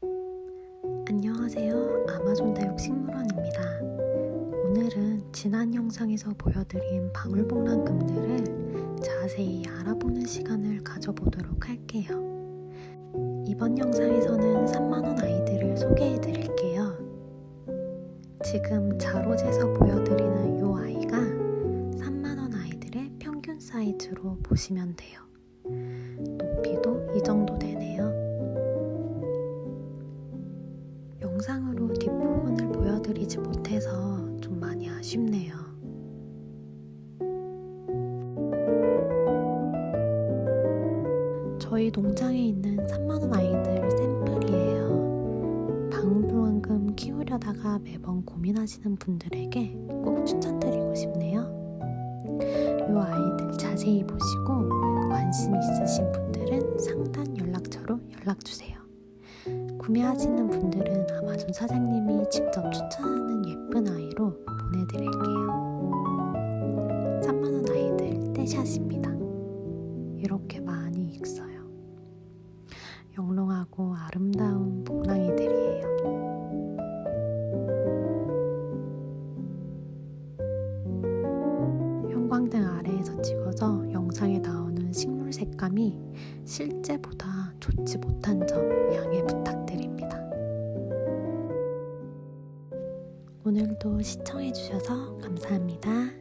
안녕하세요. 아마존 다육 식물원입니다. 오늘은 지난 영상에서 보여드린 방울복랑금들을 자세히 알아보는 시간을 가져보도록 할게요. 이번 영상에서는 3만원 아이들을 소개해 드릴게요. 지금 자로재서 보여드리는 이 아이가 3만원 아이들의 평균 사이즈로 보시면 돼요. 높이도 이 정도 되네 영상으로 뒷부분을 보여드리지 못해서 좀 많이 아쉽네요. 저희 농장에 있는 3만원 아이들 샘플이에요. 방울방금 키우려다가 매번 고민하시는 분들에게 꼭 추천드리고 싶네요. 이 아이들 자세히 보시고 관심 있으신 분들은 상단 연락처로 연락주세요. 구매하시는 분들은 아마존 사장님이 직접 추천하는 예쁜 아이로 보내드릴게요. 3만원 아이들 떼샷입니다. 이렇게 많이 익어요. 영롱하고 아름다운 복랑이들이에요. 형광등 아래에서 찍어서 영상에 식물 색감이 실제보다 좋지 못한 점 양해 부탁드립니다. 오늘도 시청해주셔서 감사합니다.